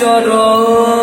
চরণ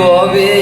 কবে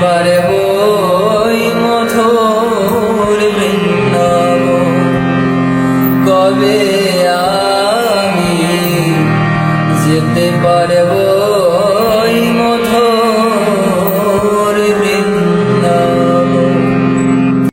পারব ওই মন